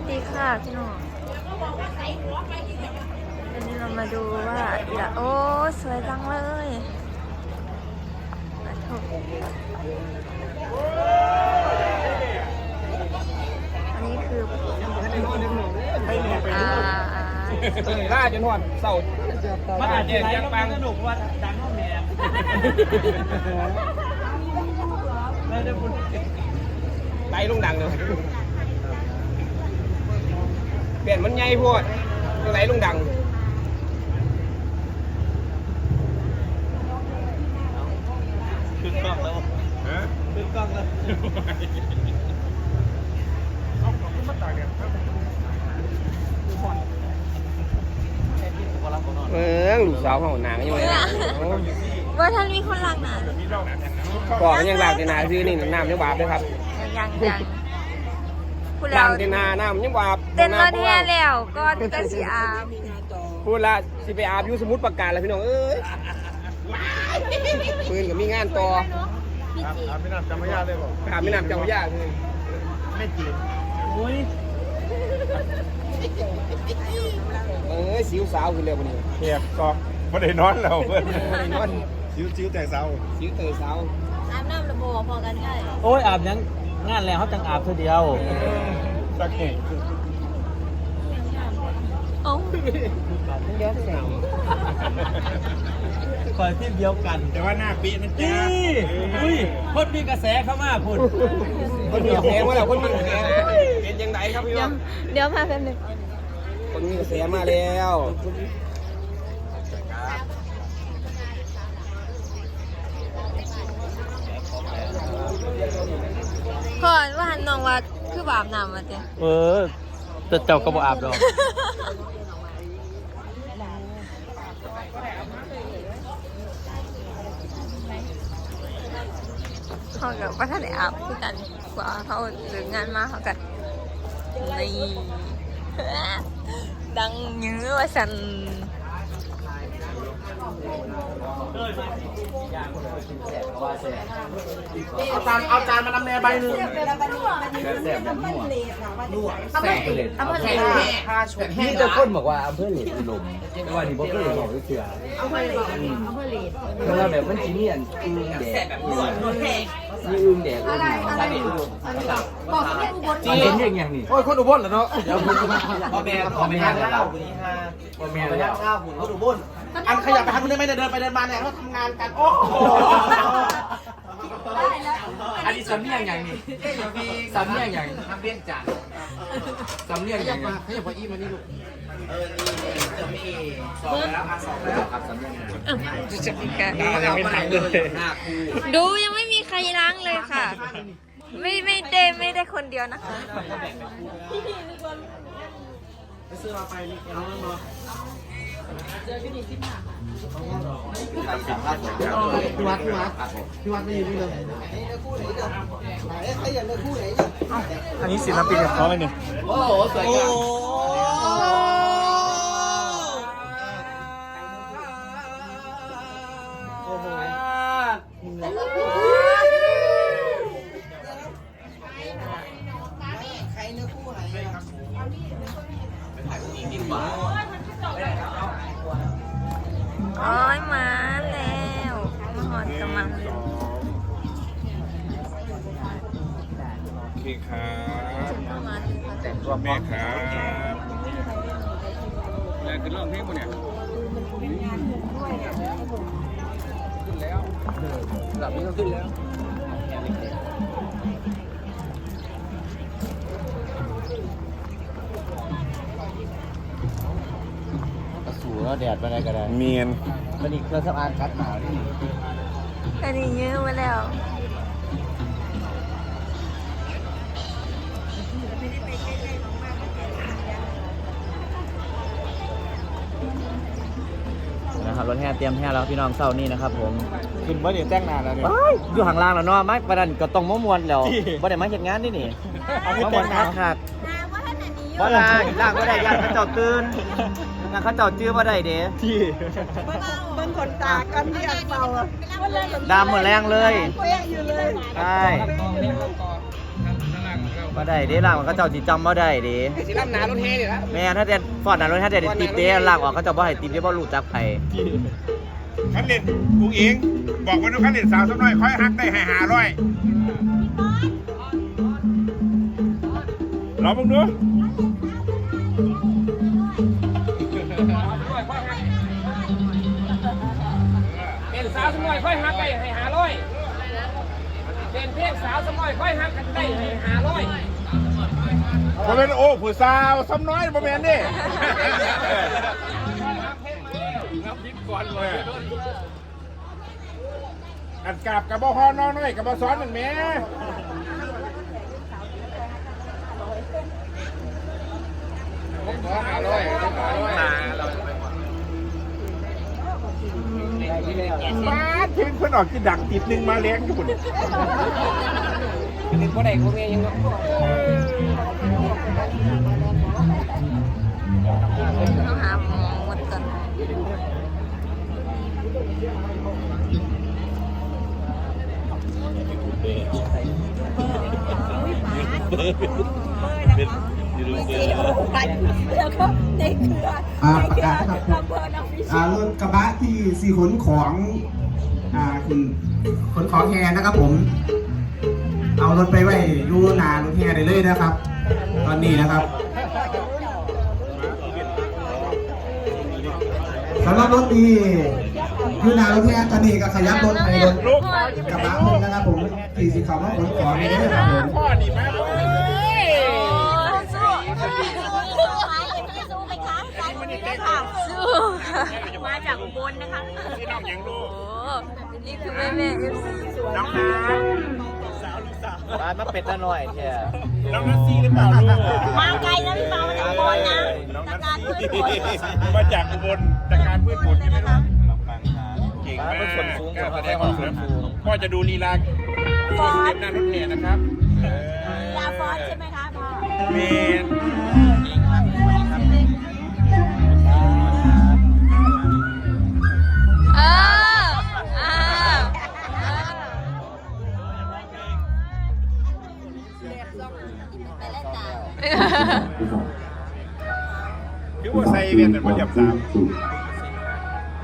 วัสดีค่ะพี่น้องวันนี้เรามาดูว่าอีละโอ้สวยจังเลยมาถูกอันนี้คืออ่าล่าจนหอนเศร้ามันอาจจะยังฟังสนุกว่าดังห้องแหนแล้วจะพูดไล่ลุงดังเลย เปลี่ยนมันใหญ่โพวดยังไงลุงดังขึ้นกล้องแล้วขึ้นกล้องแล้วเออลูกสาวเขาหนังยังไงว่าท่านมีคนลังนะก่อนยังหลังในนาซื้อนี่น้ำยังบาปเลยครับยังยังพูดหแล้ลัวงในนาน้ำยังบาปเต้นรถแห่แล้วก็จะสีอาบพูดละสิไปอาบอยูสมุดประกาศแล้วพี่น้องเอ้ยปืนกับมีงานต่ออาไม่น่าจำไม่ยากเลยบอกอาบไม่น้ำเจ้าย่าคือไม่จีบโอ้ยเอ้ยสิวสาวขึ้นเร็ววันนี้เหียบก็ไม่ได้นอนแล้วเพื่อนไม่ได้นอนจิ้วจิ้วแต่เช้าสิวเตยสาวอาบน้ำระบบพอกันได้โอ้ยอาบยังงานแล้วเขาจังอาบเท่าเดียวสักแห่ง โอ้เยอะแสงคอยที่เดียวกันแต่ว่าหน้าปีนะจ๊ะนี่อุ้ยคนมีกระแสเข้ามาพูดคนมีแสงว่าแล้วคนมีแสงเป็นยังไงครับพี่น้องเดี๋ยวมาแป๊บนึงคนมีแสงมาแล้วก่อนว่าหันน้องว่าคือบาบน้ำมาเจ้ เออแต่เจ้าก็บ่อาบดอก เขากับว่าท่านได้อาบคือกันกว่าเขาหรืองานมาเขากันนี่ดังยื้อว่าสัน เอาจานเอาจานมานำแม่ใบหนึ่งนี่จะคนบอกว่าอำเภอเหล็กอุดมแต่ว่านี่บ่เคยบอกเลยเสืออำเภอเหล็กอำเภอเหล็กเพราะว่าแบบมันสิมีอันอึ้งแดดมีอึ้งแดดอึ้งอันนี้อุดมบอกเรียกอุบลจีนยกอย่างนี้โอ้ยคนอุบลเหรอเนาะเดี๋ยวคุณมาพ่อแม่พ่อแม่แล้วพ่อแม่แล้วอั นขยับไปทางนู้นได้ไหมเดินไปเดินมาเนี่ยเขาทำงานกัน โอ้โหอันนี้สำเนียงอย่างนี้สำเนียงอย่างทำเรียงจันสำเนียงอย่างนี้ขยับพออีมานี่ลูกสองแล้วอะสองแล้วครับสำเนียงอย่างนี้จะมีการยังไม่ทันเลยหน้าคู่ดูยังไม่มีใครล้างเลยค่ะ ไม่ไม่ได้ไม่ได้คนเดียวนะคะไปซื้อมาไปนี่เอาเนาะสัมภาษณ์ผม พี่วัดพี่วัดพี่วัดไม่อยู่นี่เลยอันนี้ศิลปินกับเขาเลยเนี่ยโอ้โหสวยงามโอ้โหโอ้ย อ้อยมาแล้วมาหอดกับมันโอเคครับแต่งตัวแม่ครับแล้วคือร้องเพลงปะเนี่ยขึ้นแบบนี้ก็ขึ้นแล้ว สูแล้วแดดไปไหนก็ได้เมียนมันอีกเครื่องสำอางกัดหนาวนี่อันนี้ยื้อมาแล้วนะครับรถแห่เตรียมแห่แล้วพี่น้องเศร้านี่นะครับผมขึ้นว่าเดี๋ยวแจ้งนานแล้วเนี่ย ว้ายอยู่ห่างล่างแล้วเนาะไม่ประดันก็ต้องมะมวนแล้วบ่ได้มาเฮ็ดงานนี่นี่อันนี้มะมแต่วนงคันากนคัก บ่ได้ล่างบ่ได้ย่านเขาเจ้าตื่นย่านเขาเจ้าจื้อบ่ได้เด้ที่บางคนตากันที่อังเปาอะดำหมดแรงเลยเปี้ยอยู่เลยใช่ข้างล่างก็บ่ได้เด้ล่างออกเขาเจ้าสิจำบ่ได้เด้สิลำหนารถแห่นี่ละแม่ถ้าแต่ฟอดหน้ารถถ้าแต่ติดเด้ล่างออกเขาเจ้าบ่ให้ติดเด้บ่รู้จักไผขันเล่นกูเองบอกว่าน้องขันเล่นสาวสักหน่อยค่อยฮักได้ให้หาร้อยลองมึงดู ค่อยฮักได้ให้หาร้อยเป็นเพลงสาวสมอยค่อยฮักกันได้ให้หาร้อยบ่เป็นโอ้ผู้สาวซ้ำน้อยบ่แม่นนี่นับพิษก่อนเลยอันกราบกับบ่ฮอน้อยน้อยกับบ่ซ้อนหนึ่งแหม่หาร้อยหาร้อยมาเพิ่นเพิ่นออกที่ดังติดหนึ่งมาเลี้ยงอยู่พุ่นเป็นคนใดคนนี้ยังต้องหาหมอหมดก่อนแล้วก็ในเครืออ่าประกาศนะครับอำเภอน้ำพิชอ่ารถกระบะที่สี่ขนของ อ่าคุณขนของแฮนะครับผม เอารถไปไว้ดูนารถแฮได้เลยนะครับ ตอนนี้นะครับสำหรับรถดียูนารถแฮตอนนี้ก็ขยับรถไปรถกระบะเพิ่นนะครับผมที่สิเขามาขนของนี่นะครับผม เป็ดตะหน่อยแท้ำน้องนัสซี่หรือเปล่าลูกมาไกลนะพี่เปามาจากอุบลนะน้องจากนัการสพืชซี่ผลมาจากอุบลจากการพืชผลใช่ไหมลูกเก่งบ้านมากเป็นคนสูงกล้าแสแสดดงงคควาวามมสูสูงงพ่อจะดูลีลาชมเต็มหน้ารถแห่นะครับเออลาฟอนใช่ไหมคะพ่อเมน คือว่าใส่เวียนเป็นประจำสาม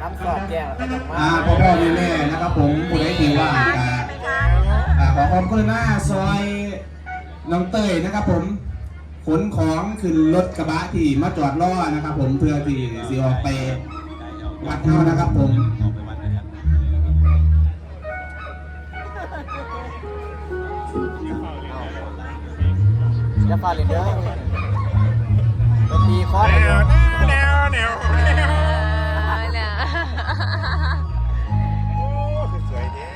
น้ำสอบแจ้วก็ต้องมาอ่าพ่อพ่อแม่แม่นะครับผมผู้ใดที่ว่าอ่าอ่าขอความกรุณาซอยน้องเต้ยนะครับผมขนของขึ้นรถกระบะที่มาจอดรอนะครับ ผมเพื่อที่สิออกไปวัดเท่านะครับผมอย่าฟาเลยเด้อ อแนดวแนวแนวแนวเนี่ยโอ้คือสวยแท้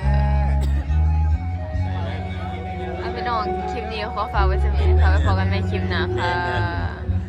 เอาไปน้องคลิปนี้ขอฝากไว้สมิธค่ะไว้พบกันในคลิปหน้าค่ะ